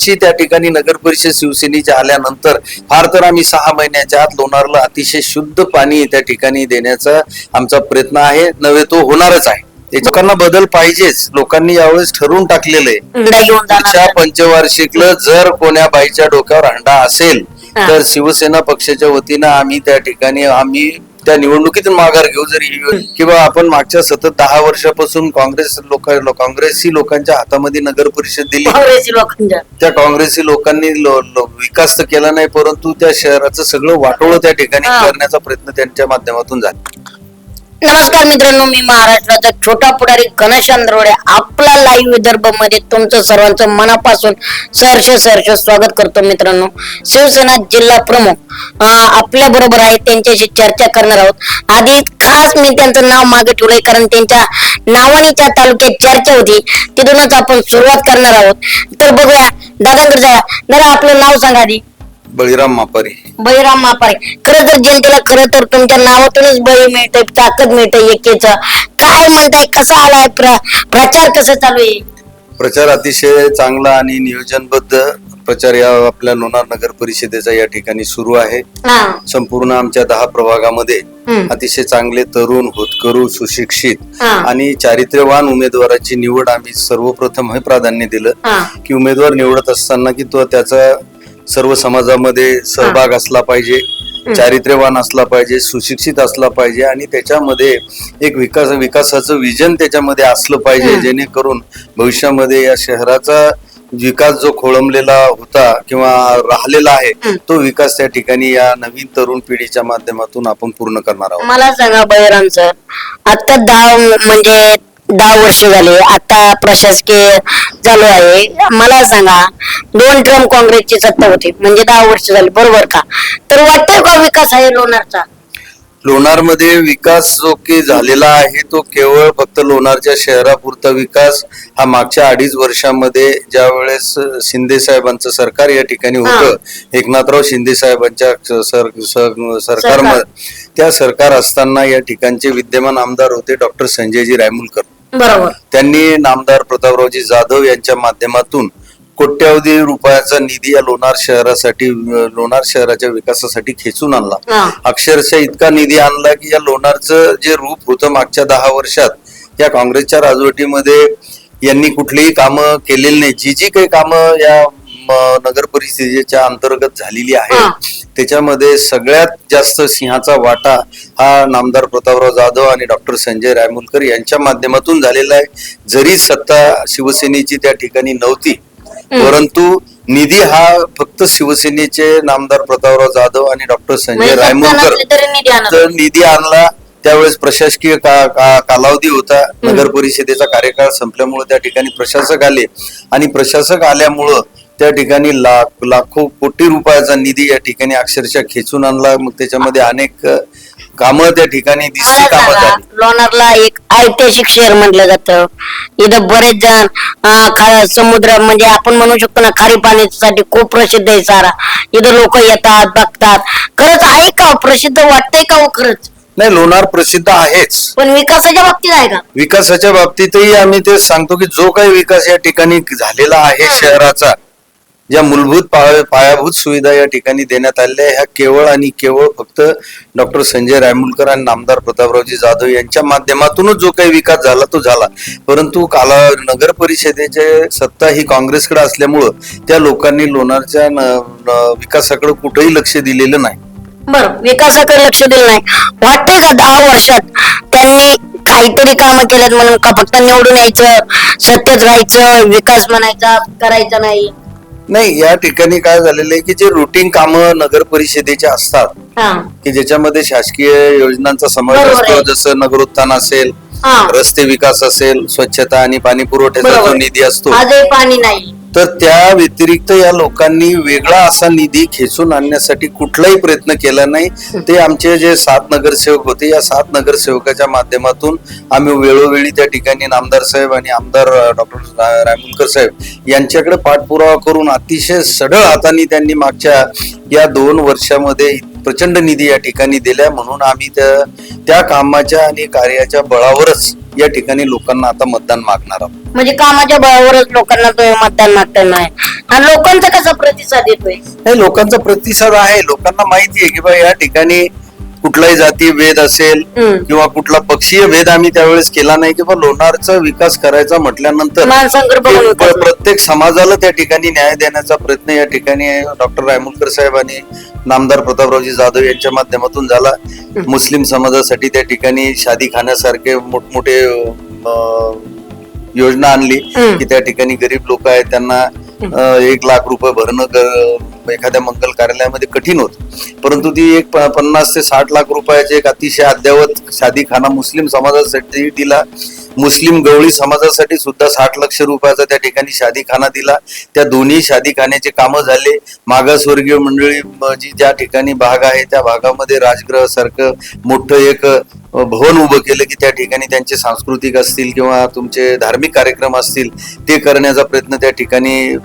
ची त्या ठिकाणी नगर परिषद शिवसेनेच्या आल्यानंतर फार तर आम्ही सहा महिन्याच्या आत लोणारला अतिशय शुद्ध पाणी त्या ठिकाणी देण्याचा आमचा प्रयत्न आहे. नव्हे तो होणारच आहे. लोकांना बदल पाहिजेच. लोकांनी यावेळेस ठरवून टाकलेलं पुढच्या पंचवार्षिकला जर कोण्या बाईच्या डोक्यावर हंडा असेल. तर शिवसेना पक्षाच्या वतीनं आम्ही त्या ठिकाणी आम्ही त्या निवडणुकीतून माघार घेऊ जरी किंवा आपण मागच्या सतत दहा वर्षापासून काँग्रेस लोक काँग्रेसी लोकांच्या हातामध्ये नगर परिषद दिली. त्या काँग्रेसी लोकांनी लो- लो- विकास तर केला नाही परंतु त्या शहराचं सगळं वाटोळं त्या ठिकाणी. करण्याचा प्रयत्न त्यांच्या माध्यमातून झाला. नमस्कार मित्रांनो मी महाराष्ट्राचा छोटा पुढारी घनश्याम दरोडे आपला लाईव्ह विदर्भमध्ये तुमचं सर्वांचं मनापासून सहर्ष सहर्ष स्वागत करतो मित्रांनो. शिवसेना जिल्हा प्रमुख आपल्या बरोबर आहे त्यांच्याशी चर्चा करणार आहोत. आधी खास मी त्यांचं नाव मागे ठेवलंय कारण त्यांच्या नावाने त्या तालुक्यात चर्चा होती. तिथूनच आपण सुरुवात करणार आहोत. तर बघूया दादाकडे जा. दादा आपलं नाव सांगा आधी. बळीराम मापारी. बळीराम मापारे. खरं तर जनतेला खरं तर तुमच्या नावातूनच बळी मिळतंय ताकद मिळतंय एकेचा. काय म्हणताय कसा आलाय प्र- प्रचार कसं चालू आहे? प्रचार अतिशय चांगला आणि नियोजनबद्ध प्रचार या आपल्या लोणार नगर परिषदेचा या ठिकाणी सुरू आहे. हा. संपूर्ण आमच्या दहा प्रभागामध्ये हम्म. अतिशय चांगले तरुण होतकरू सुशिक्षित हा. आणि चारित्र्यवान उमेदवाराची निवड आम्ही सर्वप्रथम हे प्राधान्य दिलं हा. की उमेदवार निवडत असताना की तो त्याचा सर्व समाजामध्ये सहभाग असला पाहिजे चारित्र्यवान असला पाहिजे सुशिक्षित असला पाहिजे आणि त्याच्यामध्ये एक विकास विकासाचं विजन त्याच्यामध्ये असलं पाहिजे जेणेकरून भविष्यामध्ये या शहराचा विकास जो खोळंबलेला होता किंवा राहिलेला आहे तो विकास त्या ठिकाणी या नवीन तरुण पिढीच्या माध्यमातून आपण पूर्ण करणार आहोत. मला सांगा बळीराम सर आता दहा म्हणजे दहा वर्ष झाले आता प्रशासकीय चालू आहे. मला सांगा दोन ट्रम काँग्रेसची सत्ता होती म्हणजे दहा वर्ष झाली बरोबर का? तर वाटतंय का विकास आहे लोणारचा? लोणारमध्ये विकास जो की झालेला आहे तो केवळ फक्त लोणारच्या शहरापुरता विकास हा मागच्या अडीच वर्षामध्ये ज्या वेळेस शिंदे साहेबांचं सरकार या ठिकाणी होतं एकनाथराव शिंदे साहेबांच्या सर- सर- सरकारमध्ये त्या सरकार असताना या ठिकाणचे विद्यमान आमदार होते डॉक्टर संजयजी रायमुलकर. बरोबर. त्यांनी नामदार प्रतापरावजी जाधव यांच्या माध्यमातून कोट्यावधी रुपयाचा निधी या लोणार शहरासाठी लोणार शहराच्या विकासासाठी खेचून आणला. अक्षरशः इतका निधी आणला की या लोणारचं जे रूप होतं मागच्या दहा वर्षात या काँग्रेसच्या राजवटीमध्ये यांनी कुठलीही कामं केलेली नाही. जी जी काही कामं या नगर परिषदेच्या अंतर्गत झालेली हा. आहे त्याच्यामध्ये सगळ्यात जास्त सिंहाचा वाटा हा नामदार प्रतापराव जाधव आणि डॉक्टर संजय रायमुलकर यांच्या माध्यमातून झालेला आहे. जरी सत्ता शिवसेनेची त्या ठिकाणी नव्हती परंतु निधी हा फक्त शिवसेनेचे नामदार प्रतापराव जाधव आणि डॉक्टर संजय म्हणजे रायमुलकर तरी निधी आणत तर निधी आणला. त्यावेळेस प्रशासकीय का, का, कालावधी होता. नगर परिषदेचा कार्यकाळ संपल्यामुळे त्या ठिकाणी प्रशासक आले. आणि प्रशासक आल्यामुळं त्या ठिकाणी लाख लाखो कोटी रुपयाचा निधी या ठिकाणी अक्षरशः खेचून आणला. मग त्याच्यामध्ये अनेक कामं त्या ठिकाणी कामं झाली. लोणारला एक ऐतिहासिक शहर म्हटलं जातं. इथं बरेच जण अं, खा- समुद्र म्हणजे आपण म्हणू शकतो ना खारी पाण्यासाठी खूप प्रसिद्ध आहे सारा. इथं लोक येतात बघतात. खरंच आहे का हो? प्रसिद्ध वाटतंय का हो खरंच? नाही लोणार प्रसिद्ध आहेच. पण विकासाच्या बाबतीत आहे का? विकासाच्या बाबतीतही आम्ही ते सांगतो की जो काही विकास या ठिकाणी झालेला आहे शहराचा ज्या मूलभूत पायाभूत सुविधा या ठिकाणी देण्यात आलेल्या ह्या केवळ आणि केवळ फक्त डॉक्टर संजय रायमुलकर आणि नामदार प्रतापरावजी जाधव यांच्या माध्यमातूनच जो काही विकास झाला तो झाला. परंतु काला नगर परिषदेचे सत्ता ही काँग्रेसकडे असल्यामुळं त्या लोकांनी लोणारच्या विकासाकडे कुठेही लक्ष दिलेलं नाही. बरं विकासाकडे लक्ष दिलं नाही. वाटतंय का दहा वर्षात त्यांनी काहीतरी कामं केलं म्हणून का फक्त निवडून यायचं सत्तेत राहायचं विकास म्हणायचा करायचा नाही? नाही या ठिकाणी काय झालेलं आहे की जे रुटीन कामं नगर परिषदेचे असतात हा की ज्याच्यामध्ये शासकीय योजनांचा समावेश बरोबर असतो आहे. जसं नगरोत्थान असेल हा रस्ते विकास असेल स्वच्छता आणि पाणी पुरवठ्याचा बरोबर. जो निधी असतो आजही पाणी नाही तर त्या व्यतिरिक्त या लोकांनी वेगळा असा निधी खेचून आणण्यासाठी कुठलाही प्रयत्न केला नाही. ते आमचे जे सात नगरसेवक होते या सात नगरसेवकाच्या माध्यमातून आम्ही वेळोवेळी त्या ठिकाणी नामदार साहेब आणि आमदार डॉक्टर रायमुलकर साहेब यांच्याकडे पाठपुरावा करून अतिशय सढळ हाताने त्यांनी मागच्या या दोन वर्षामध्ये प्रचंड निधी या ठिकाणी दिल्या. म्हणून आम्ही त्या त्या कामाच्या आणि कार्याच्या बळावरच या ठिकाणी लोकांना आता मतदान मागणार आहोत. म्हणजे कामाच्या बळावरच लोकांना तुम्ही मतदान मागता नाही आणि लोकांचा कसा प्रतिसाद येतोय? नाही लोकांचा प्रतिसाद आहे. लोकांना माहिती आहे की बा या ठिकाणी कुठलाही जाती भेद असेल. किंवा कुठला पक्षीय भेद आम्ही त्यावेळेस केला नाही की बा लोणारचा विकास करायचा म्हटल्यानंतर प्रत्येक समाजाला त्या ठिकाणी न्याय देण्याचा प्रयत्न या ठिकाणी डॉक्टर रायमुलकर साहेब आणि नामदार प्रतापरावजी जाधव यांच्या माध्यमातून झाला मुस्लिम समाजासाठी त्या ठिकाणी शादी खाण्यासारखे मोठमोठे योजना आणली. की त्या ठिकाणी गरीब लोक आहेत त्यांना एक लाख रुपये भरणं एखाद्या मंगल कार्यालयामध्ये कठीण होत. परंतु ती एक प- पन्नास ते साठ लाख रुपयाचे एक अतिशय अद्ययावत शादी खाना मुस्लिम समाजासाठी दिला. मुस्लिम गवळी समाजासाठी सुद्धा साठ लक्ष रुपयाचा त्या ठिकाणी शादी खाना दिला. त्या दोन्ही शादीखान्याचे कामं झाले. मागासवर्गीय मंडळी जी ज्या ठिकाणी भाग आहे त्या भागामध्ये राजगृह सारखं मोठं एक भवन उभं केलं की त्या ठिकाणी त्यांचे सांस्कृतिक असतील किंवा तुमचे धार्मिक कार्यक्रम असतील ते करण्याचा प्रयत्न त्या ठिकाणी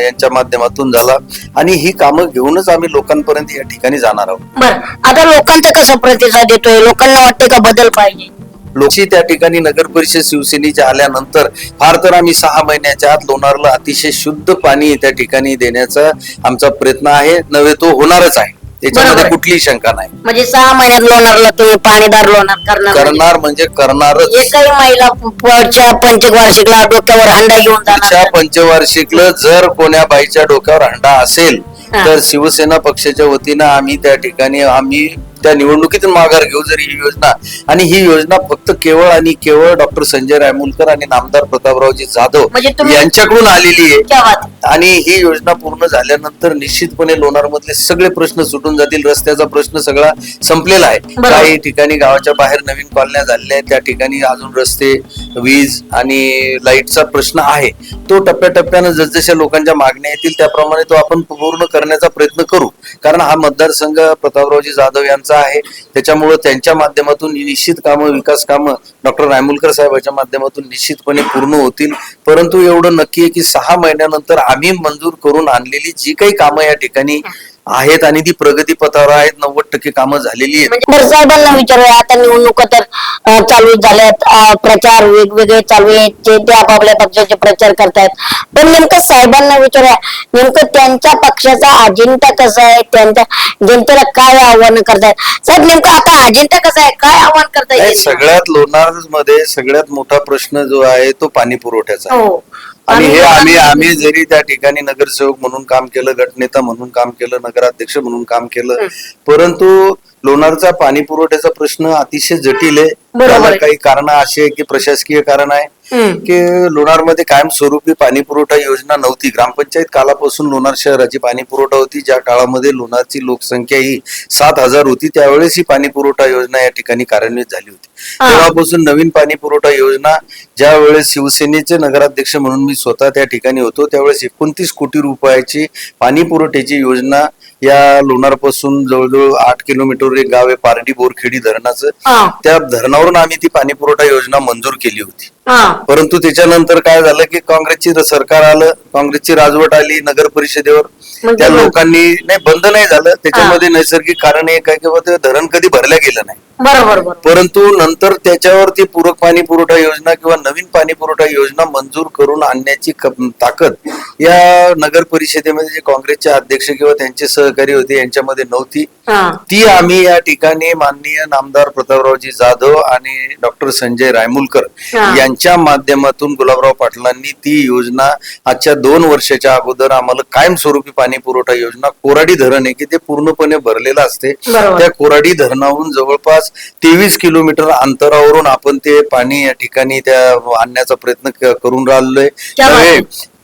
यांच्या माध्यमातून झाला. आणि ही कामं घेऊनच आम्ही लोकांपर्यंत या ठिकाणी जाणार आहोत. बर आता लोकांचा कसा प्रतिसाद येतोय? लोकांना वाटते का बदल पाहिजे? लोकशी त्या ठिकाणी नगर परिषद शिवसेनेच्या आल्यानंतर फार तर आम्ही सहा महिन्याच्या आत लोणारला अतिशय शुद्ध पाणी त्या ठिकाणी देण्याचा आमचा प्रयत्न आहे. नव्हे तो होणारच आहे. त्याच्यामध्ये बरोबर. कुठलीही शंका नाही म्हणजे सहा महिन्यात लोणारला तुम्ही पाणीदार लोणार करणार म्हणजे. करणार म्हणजे करणारच एकही महिला पुढच्या पंचवार्षिकला डोक्यावर हंडा घेऊन पुढच्या जाणार पंचवार्षिकला जर कोण्या बाईच्या डोक्यावर हंडा असेल हा. तर शिवसेना पक्षाच्या वतीनं आम्ही त्या ठिकाणी आम्ही त्या निवडणुकीतून माघार घेऊ जर ही योजना. आणि ही योजना फक्त केवळ आणि केवळ डॉक्टर संजय रायमुलकर आणि नामदार प्रतापरावजी जाधव म्हणजे यांच्याकडून आलेली आहे. आणि ही योजना पूर्ण झाल्यानंतर निश्चितपणे लोणार मधले सगळे प्रश्न सुटून जातील. रस्त्याचा प्रश्न सगळा संपलेला आहे. काही ठिकाणी गावाच्या बाहेर नवीन कॉलन्या झालेल्या आहेत. त्या ठिकाणी अजून रस्ते वीज आणि लाईटचा प्रश्न आहे. तो टप्प्याटप्प्यानं जसजशा लोकांच्या मागण्या येतील त्याप्रमाणे तो आपण पूर्ण करण्याचा प्रयत्न करू. कारण हा मतदारसंघ प्रतापरावजी जाधव यांचा आहे. त्याच्यामुळं त्यांच्या माध्यमातून निश्चित कामं विकास कामं डॉक्टर रायमुलकर साहेबांच्या माध्यमातून निश्चितपणे पूर्ण होतील. परंतु एवढं नक्की आहे की सहा महिन्यानंतर आम्ही मंजूर करून आणलेली जी काही कामं या ठिकाणी आहेत आणि ती प्रगती पथावर आहेत. नव्वद टक्के कामं झालेली आहेत. म्हणजे साहेबांना विचारूया. आता निवडणुका तर अं, चालू झाल्यात. अं, प्रचार वेगवेगळे चालू आहेत. ते ते आपापल्या पक्षाचे प्रचार करतायत. पण नेमकं साहेबांना विचारूया. नेमकं त्यांच्या पक्षाचा अजेंडा कसा आहे? त्यांच्या जनतेला काय आव्हान करतायत? साहेब नेमकं आता अजेंडा कसा आहे? काय आव्हान करताय नाही, सगळ्यात लोणार मध्ये सगळ्यात मोठा प्रश्न जो आहे तो पाणी पुरवठ्याचा आहे. हो. आणि हे आम्ही आम्ही जरी त्या ठिकाणी नगरसेवक म्हणून काम केलं गटनेता म्हणून काम केलं नगराध्यक्ष म्हणून काम केलं परंतु लोणारचा पाणी पुरवठ्याचा प्रश्न अतिशय जटिल आहे. बरोबर त्याला आहे. काही कारण अशी आहे की प्रशासकीय कारण आहे. की लोणारमध्ये कायमस्वरूपी पाणी पुरवठा योजना नव्हती. ग्रामपंचायत कालापासून लोणार शहराची पाणी पुरवठा होती. ज्या काळामध्ये लोणारची लोकसंख्या ही सात हजार होती त्यावेळेस ही पाणी पुरवठा योजना या ठिकाणी कार्यान्वित झाली होती. तेव्हापासून नवीन पाणी पुरवठा योजना ज्या वेळेस शिवसेनेचे नगराध्यक्ष म्हणून मी स्वतः त्या ठिकाणी होतो त्यावेळेस एकोणतीस कोटी रुपयाची पाणी पुरवठ्याची योजना या लोणार पासून जवळजवळ आठ किलोमीटर एक गाव आहे पारडी बोरखेडी धरणाचं. त्या धरणावरून आम्ही ती पाणी पुरवठा योजना मंजूर केली होती. परंतु त्याच्यानंतर काय झालं की काँग्रेसची सरकार आलं काँग्रेसची राजवट आली नगर परिषदेवर. म्हणजे त्या. लोकांनी नाही बंद नाही झालं. त्याच्यामध्ये नैसर्गिक कारण एक आहे किंवा ते धरण कधी भरल्या गेलं नाही. बरोबर परंतु नंतर त्याच्यावरती पूरक पाणी पुरवठा योजना किंवा नवीन पाणी पुरवठा योजना मंजूर करून आणण्याची ताकद या नगर परिषदेमध्ये जे काँग्रेसचे अध्यक्ष किंवा त्यांचे सहकारी होते यांच्यामध्ये नव्हती ती आम्ही या ठिकाणी माननीय नामदार प्रतापरावजी जाधव आणि डॉक्टर संजय रायमुलकर. यांच्या माध्यमातून गुलाबराव पाटलांनी ती योजना आजच्या दोन वर्षाच्या अगोदर आम्हाला कायमस्वरूपी पाणी पुरवठा योजना कोराडी धरण आहे की ते पूर्णपणे भरलेलं असते. त्या कोराडी धरणाहून जवळपास तेवीस किलोमीटर अंतरावरून आपण ते पाणी या ठिकाणी त्या आणण्याचा प्रयत्न क- करून राहिलोय.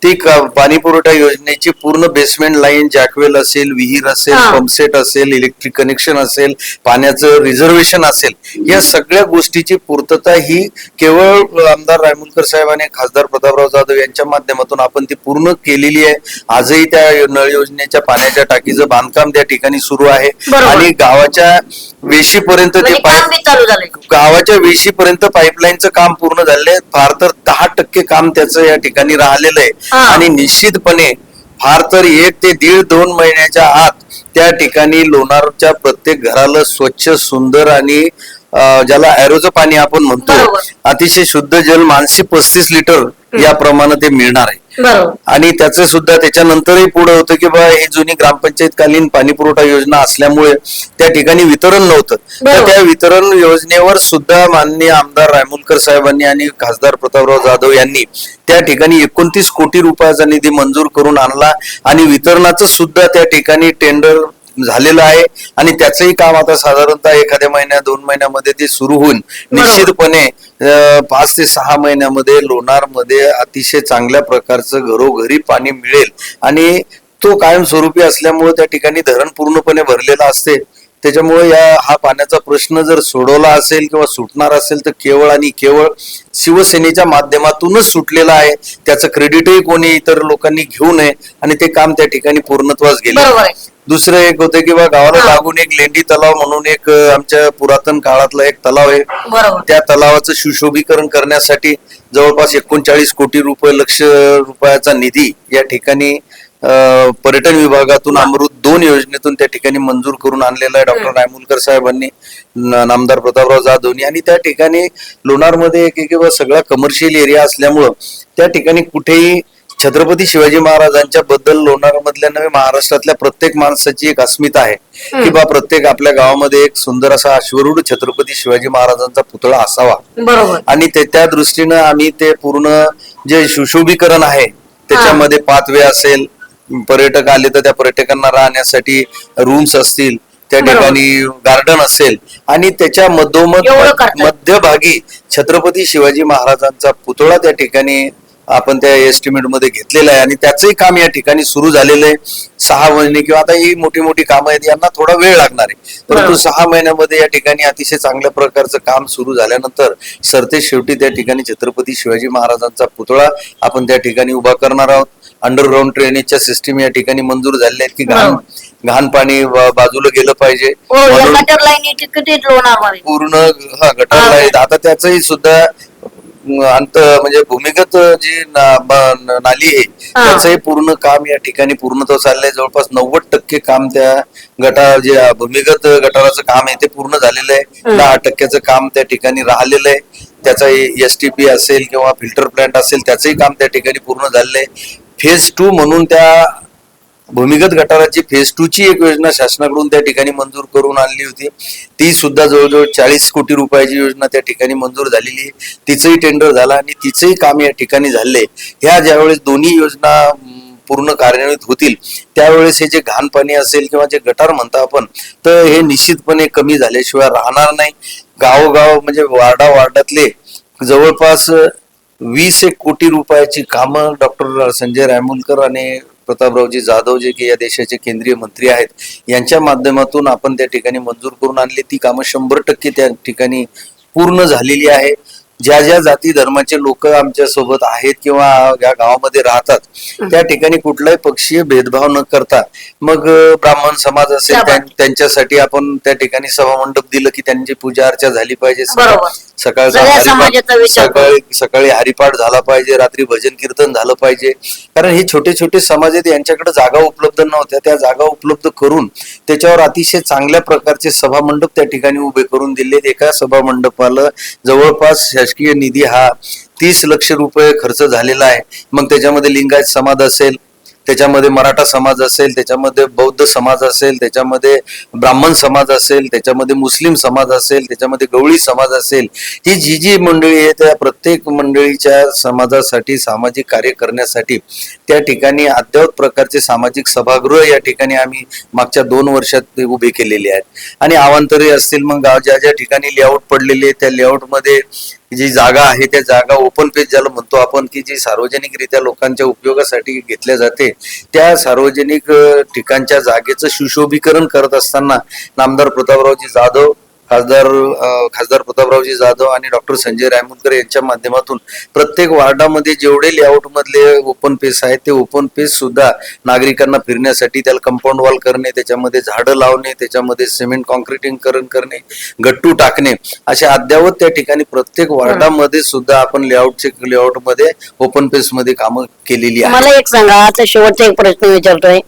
ती पाणी पुरवठा योजनेची पूर्ण बेसमेंट लाईन जॅकवेल असेल विहीर असेल हा. पंपसेट असेल इलेक्ट्रिक कनेक्शन असेल पाण्याचं रिझर्वेशन असेल या सगळ्या गोष्टीची पूर्तता ही केवळ आमदार रायमुलकर साहेब आणि खासदार प्रतापराव जाधव यांच्या माध्यमातून आपण ती पूर्ण केलेली आहे आजही त्या नळ योजनेच्या पाण्याच्या टाकीचं बांधकाम त्या ठिकाणी सुरू आहे बरोबर. आणि गावाच्या वेशीपर्यंत ते म्हणजे पाईप बी चालू झालंय गावाच्या वेशीपर्यंत पाईपलाईनचं काम पूर्ण झालंय फार तर दहा टक्के काम त्याचं या ठिकाणी राहिलेलं आहे. आणि निश्चितपणे फार तर एक ते दीड दोन महिन्याच्या आत त्या ठिकाणी लोणारच्या प्रत्येक घराला स्वच्छ सुंदर आणि ज्याला अॅरोचं पाणी आपण म्हणतो. अतिशय शुद्ध जल मानसी पस्तीस लिटर या प्रमाणे ते मिळणार आहे आणि त्याचं सुद्धा त्याच्यानंतरही पुढे होतं की बा ही जुनी ग्रामपंचायतकालीन पाणी पुरवठा योजना असल्यामुळे त्या ठिकाणी वितरण नव्हतं तर. त्या वितरण योजनेवर सुद्धा माननीय आमदार रायमुलकर साहेबांनी आणि खासदार प्रतापराव जाधव यांनी त्या ठिकाणी एकोणतीस कोटी रुपयाचा निधी मंजूर करून आणला आणि वितरणाचं सुद्धा त्या ठिकाणी टेंडर झालेलं आहे आणि त्याचंही काम आता साधारणतः एखाद्या महिन्या दोन महिन्यामध्ये ते सुरू होऊन निश्चितपणे पाच ते सहा महिन्यामध्ये लोणारमध्ये अतिशय चांगल्या प्रकारचं घरोघरी पाणी मिळेल. आणि तो कायमस्वरूपी असल्यामुळे त्या ठिकाणी धरण पूर्णपणे भरलेलं असते. त्याच्यामुळे या हा पाण्याचा प्रश्न जर सोडवला असेल किंवा सुटणार असेल तर केवळ आणि केवळ शिवसेनेच्या माध्यमातूनच सुटलेला आहे. त्याचं क्रेडिटही कोणी इतर लोकांनी घेऊ नये आणि ते काम त्या ठिकाणी पूर्णत्वास गेले. दुसरं एक होतं की बा गावाला. लागून एक लेंडी तलाव म्हणून एक आमच्या पुरातन काळातला एक तलाव आहे. त्या तलावाचं सुशोभीकरण करण्यासाठी जवळपास एकोणचाळीस कोटी रुपये लक्ष रुपयाचा निधी या ठिकाणी पर्यटन विभागातून अमृत दोन योजनेतून त्या ठिकाणी मंजूर करून आणलेला आहे डॉक्टर रायमुलकर साहेबांनी नामदार प्रतापराव जाधवनी. आणि त्या ठिकाणी लोणारमध्ये एक एक किंवा सगळा कमर्शियल एरिया असल्यामुळं त्या ठिकाणी कुठेही छत्रपती शिवाजी महाराजांच्या बद्दल लोणार मधल्या नव्हे महाराष्ट्रातल्या प्रत्येक माणसाची एक अस्मिता आहे. की बा प्रत्येक आपल्या गावामध्ये एक सुंदर असा अश्वरूढ छत्रपती शिवाजी महाराजांचा पुतळा असावा. आणि ते त्या दृष्टीनं आम्ही ते पूर्ण जे सुशोभीकरण आहे त्याच्यामध्ये पाथवे असेल पर्यटक आले तर त्या पर्यटकांना राहण्यासाठी रूम्स असतील त्या. ठिकाणी गार्डन असेल आणि त्याच्या मधोमध. मध्यभागी छत्रपती शिवाजी महाराजांचा पुतळा त्या ठिकाणी आपण त्या एस्टिमेटमध्ये घेतलेला आहे. आणि त्याचंही काम या ठिकाणी सुरू झालेलं आहे. सहा महिने किंवा आता ही मोठी मोठी कामं आहेत यांना थोडा वेळ लागणार आहे. परंतु. सहा महिन्यामध्ये या ठिकाणी अतिशय चांगल्या प्रकारचं काम सुरू झाल्यानंतर सरते शेवटी त्या ठिकाणी छत्रपती शिवाजी महाराजांचा पुतळा आपण त्या ठिकाणी उभा करणार आहोत. अंडरग्राऊंड ड्रेनेजच्या सिस्टीम या ठिकाणी मंजूर झालेल्या आहेत की घाण घाण पाणी बाजूला गेलं पाहिजे. हो गटर पूर्ण हा गटारला आहेत आता त्याचंही सुद्धा अंत म्हणजे भूमिगत जी ना- ब- न- नाली आहे हा. त्याचंही पूर्ण काम या ठिकाणी पूर्णत्व चाललंय जवळपास नव्वद टक्के काम त्या गटार जे भूमिगत गटाराचं काम आहे ते पूर्ण झालेलं आहे. दहा टक्क्याचं काम त्या ठिकाणी राहिलेलं आहे त्याचा एस टी पी असेल किंवा फिल्टर प्लांट असेल त्याचंही काम त्या ठिकाणी पूर्ण झालेलं आहे फेज टू म्हणून त्या भूमिगत गटाराची फेज टू ची एक योजना शासनाकडून त्या ठिकाणी मंजूर करून आणली होती. ती सुद्धा जवळजवळ चाळीस कोटी रुपयाची योजना त्या ठिकाणी मंजूर झालेली आहे. तिचंही टेंडर झालं आणि तिचंही काम या ठिकाणी झाले ह्या ज्यावेळेस दोन्ही योजना पूर्ण कार्यान्वित होतील त्यावेळेस हे जे घाण पाणी असेल किंवा जे गटार म्हणता आपण तर हे निश्चितपणे कमी झाल्याशिवाय राहणार नाही. गावोगाव म्हणजे वार्डा वार्डातले जवळपास वीस एक कोटी रुपयाची कामं डॉक्टर संजय रायमुलकर आणि प्रतापरावजी जाधव जे की या देशाचे केंद्रीय मंत्री आहेत यांच्या माध्यमातून आपण त्या ठिकाणी मंजूर करून आणली. ती कामं शंभर टक्के त्या ठिकाणी पूर्ण झालेली आहे. ज्या ज्या जाती धर्माचे लोक आमच्यासोबत आहेत किंवा या गावामध्ये राहतात त्या ठिकाणी कुठलाही पक्षीय भेदभाव न करता मग ब्राह्मण समाज असेल त्यांच्यासाठी आपण त्या ठिकाणी सभा मंडप दिलं की त्यांची पूजा अर्चा झाली पाहिजे. सकाळचा. सकाळी सकाळी हरिपाठ झाला पाहिजे रात्री भजन कीर्तन झालं पाहिजे. कारण हे छोटे छोटे समाज आहेत यांच्याकडे जागा उपलब्ध नव्हत्या. त्या जागा उपलब्ध करून त्याच्यावर अतिशय चांगल्या प्रकारचे सभा मंडप त्या ठिकाणी उभे करून दिले. एका सभा मंडपाला जवळपास शासकीय निधी हा तीस लक्ष रुपये खर्च झालेला आहे. मग त्याच्यामध्ये लिंगायत समाज असेल त्याच्यामध्ये मराठा समाज असेल त्याच्यामध्ये बौद्ध समाज असेल त्याच्यामध्ये ब्राह्मण समाज असेल त्याच्यामध्ये मुस्लिम समाज असेल त्याच्यामध्ये गवळी समाज असेल ही जी जी मंडळी आहे त्या प्रत्येक मंडळीच्या समाजासाठी सामाजिक कार्य करण्यासाठी त्या ठिकाणी अद्यावत प्रकारचे सामाजिक सभागृह या ठिकाणी आम्ही मागच्या दोन वर्षात उभे केलेले आहेत. आणि आवांतरी असतील मग ज्या ज्या ठिकाणी लेआउट पडलेले त्या लेआउटमध्ये जी जागा आहे त्या जागा ओपन पेज ज्याला म्हणतो आपण की जी सार्वजनिकरित्या लोकांच्या उपयोगासाठी घेतल्या जाते त्या सार्वजनिक ठिकाणच्या जागेचं सुशोभीकरण करत असताना नामदार प्रतापरावजी जाधव खासदार खासदार प्रतापरावजी जाधव आणि डॉक्टर संजय रायमुलकर यांच्या माध्यमातून प्रत्येक वार्डामध्ये जेवढे लेआउट मधले ओपन पेस आहेत ते ओपन पेस सुद्धा नागरिकांना फिरण्यासाठी त्याला कंपाऊंड वॉल करणे त्याच्यामध्ये झाडं लावणे त्याच्यामध्ये सिमेंट कॉन्क्रिटीकरण करणे गट्टू टाकणे अशा अद्यावत त्या ठिकाणी प्रत्येक वार्डामध्ये सुद्धा आपण लेआउटचे लेआउटमध्ये ओपन पेस मध्ये कामं केलेली आहेत. मला एक सांगा आता शेवटचा एक प्रश्न विचारतोय.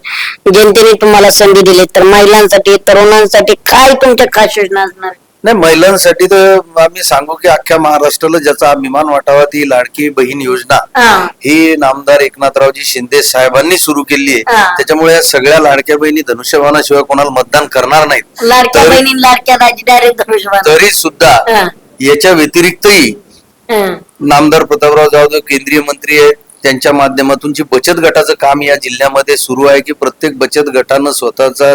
जनतेने तुम्हाला संधी दिली तर महिलांसाठी तरुणांसाठी काय तुमच्या खास योजना असणार? नाही महिलांसाठी तर आम्ही सांगू की अख्ख्या महाराष्ट्राला ज्याचा अभिमान वाटावा ती लाडकी बहीण योजना हा. नामदार एकनाथरावजी शिंदे साहेबांनी सुरू केली आहे. त्याच्यामुळे या सगळ्या लाडक्या बहिणी धनुष्यबाणाशिवाय कोणाला मतदान करणार नाहीत लाडक्या तर- बहिणी लाडक्या दाजी डायरेक्ट धनुष्यबाण तरी सुद्धा. याच्या व्यतिरिक्तही. नामदार प्रतापराव जाधव केंद्रीय मंत्री आहेत त्यांच्या माध्यमातून जी बचत गटाचं काम या जिल्ह्यामध्ये सुरू आहे की प्रत्येक बचत गटानं स्वतःचा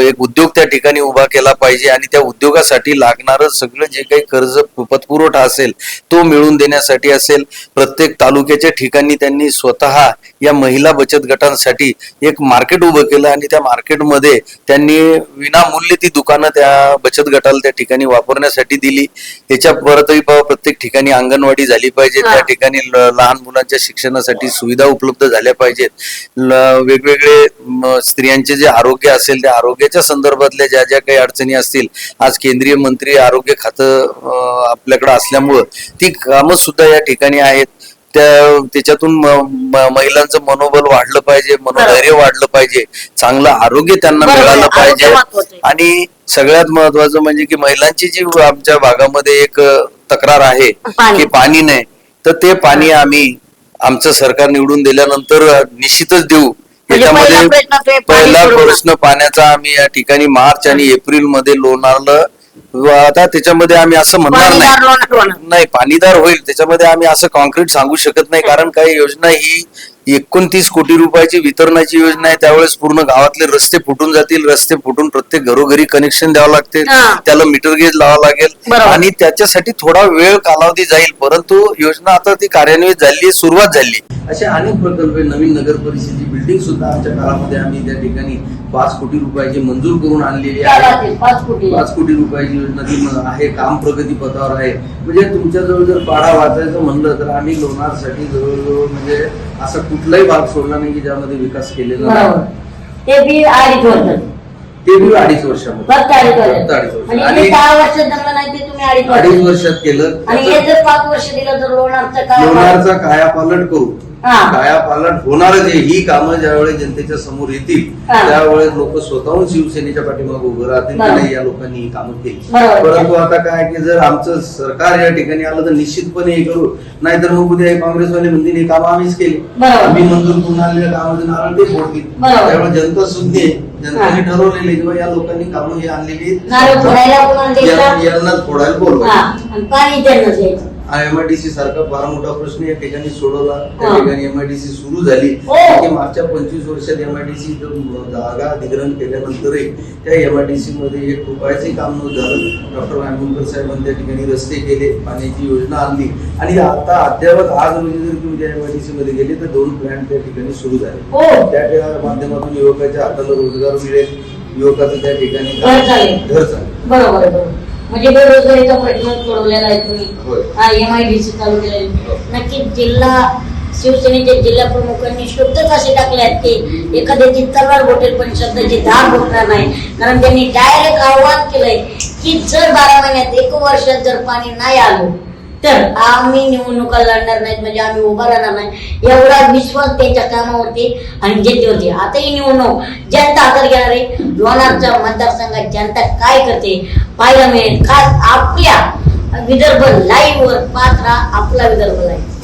एक उद्योग त्या ठिकाणी उभा केला पाहिजे आणि त्या उद्योगासाठी लागणारं सगळं जे काही कर्ज पतपुरवठा असेल तो मिळवून देण्यासाठी असेल. प्रत्येक तालुक्याच्या ठिकाणी त्यांनी स्वतः या महिला बचत गटांसाठी एक मार्केट उभं केलं आणि त्या मार्केटमध्ये त्यांनी विनामूल्य ती दुकानं त्या बचत गटाला त्या ठिकाणी वापरण्यासाठी दिली. याच्या परतही प्रत्येक ठिकाणी अंगणवाडी झाली पाहिजे. त्या ठिकाणी लहान मुलांच्या शिक्षणासाठी सुविधा उपलब्ध झाल्या पाहिजेत. वेगवेगळे स्त्रियांचे जे आरोग्य असेल त्या आरोग्याच्या संदर्भातल्या ज्या ज्या काही अडचणी असतील आज केंद्रीय मंत्री आरोग्य खातं आपल्याकडे असल्यामुळं ती कामं सुद्धा या ठिकाणी आहेत. त्या त्याच्यातून महिलांचं मनोबल वाढलं पाहिजे मनोधैर्य वाढलं पाहिजे चांगलं आरोग्य त्यांना. मिळालं पाहिजे. आणि सगळ्यात महत्वाचं म्हणजे की महिलांची जी आमच्या भागामध्ये एक तक्रार आहे. की पाणी नाही तर ते पाणी आम्ही आमचं सरकार निवडून दिल्यानंतर निश्चितच देऊ म्हणजे पहिला. प्रश्न पाण्याचा आम्ही या ठिकाणी मार्च आणि एप्रिलमध्ये लोणारला व आता त्याच्यामध्ये आम्ही असं म्हणणार पाणीदार नाही. लोणार होणार. नाही पाणीदार होईल. त्याच्यामध्ये आम्ही असं कॉन्क्रीट सांगू शकत नाही. कारण काही योजना ही एकोणतीस कोटी रुपयाची वितरणाची योजना आहे. त्यावेळेस पूर्ण गावातले रस्ते फुटून जातील. रस्ते फुटून प्रत्येक घरोघरी कनेक्शन द्यावं लागते. हा. त्याला मीटर गेज लावावं लागेल. बरोबर. आणि त्याच्यासाठी थोडा वेळ कालावधी जाईल. परंतु योजना आता ती कार्यान्वित झाली सुरुवात झाली. असे अनेक प्रकल्प. नवीन नगर परिषदेची बिल्डिंग सुद्धा आमच्या काळामध्ये आम्ही त्या ठिकाणी पाच कोटी रुपयाची मंजूर करून आणलेली आहे. पाच कोटी. रुपयाची योजना ती आहे काम प्रगती पथावर आहे. म्हणजे तुमच्याजवळ जर पाडा वाचायचं म्हणलं तर आम्ही लोणारसाठी जवळजवळ म्हणजे असा कुठलाही भाग सोडला नाही की ज्यामध्ये विकास केलेला नाही. ते बी अडीच वर्षामध्ये. अडीच वर्षात. केलं. आणि जर पाच वर्ष दिलं तर लोणारचं काय लोणारचा कायापालट करू. कायापालट होणारच आहे ही कामं ज्यावेळेस जनतेच्या समोर येतील. त्यावेळेस लोक स्वतःहून शिवसेनेच्या पाठीमागे उभं राहतील. नाही या लोकांनी ही कामं केली. परंतु आता काय की जर आमचं सरकार या ठिकाणी आलं तर निश्चितपणे हे करू. नाहीतर मग उद्या काँग्रेसवाले म्हणतील हे कामं आम्हीच केली. आम्ही मंजूर करून आलेल्या कामाचे नारळ ते फोडतील. त्यामुळे जनता सुज्ञ आहे. जनतेने ठरवलेले किंवा या लोकांनी कामं ही आणलेली यांनाच फोडायला बोलवा. हा एमआयडीसी सारखा फार मोठा प्रश्न या ठिकाणी सोडवला. त्या हा. ठिकाणी एमआयडीसी सुरू झाली. हो. की मागच्या पंचवीस वर्षात एमआयडीसी जागा अधिग्रहण केल्यानंतरही त्या एमआयडीसी मध्ये एक रुपयाचे काम न झालं. डॉक्टर आंबेडकर साहेबांनी त्या ठिकाणी रस्ते केले पाण्याची योजना आणली. आणि आता अद्यावत आज रोजी जर तुम्ही त्या एमआयडीसी मध्ये गेले तर दोन प्लॅन त्या ठिकाणी सुरू झाले. हो. त्या ठिकाणी माध्यमातून युवकाच्या हाताला रोजगार मिळेल. युवकाचं त्या ठिकाणी घर चालेल. बरोबर. म्हणजे बेरोजगारीचा प्रश्न सोडवलेला आहे तुम्ही. हा एम आय डी सी चालू केलेली हो. नक्कीच जिल्हा शिवसेनेच्या जिल्हा प्रमुखांनी शब्दच असे टाकले आहेत की एखाद्याची तलवार बोटेल पण शब्दाची धार बोटणार नाही कारण त्यांनी डायरेक्ट आव्हान केलंय की जर बारा महिन्यात एक वर्षात जर पाणी नाही आलं तर आम्ही निवडणुका लढणार नाहीत म्हणजे आम्ही उभा राहणार नाही. एवढा विश्वास त्यांच्या कामावरती आणि जनतेवरती. आता ही निवडणूक जनता हातात घेणार आहे. लोणारच्या मतदारसंघात जनता काय करते पाहायला मिळेल. खास आपल्या विदर्भ लाईव्ह वर पाच आपला विदर्भ लाईव्ह.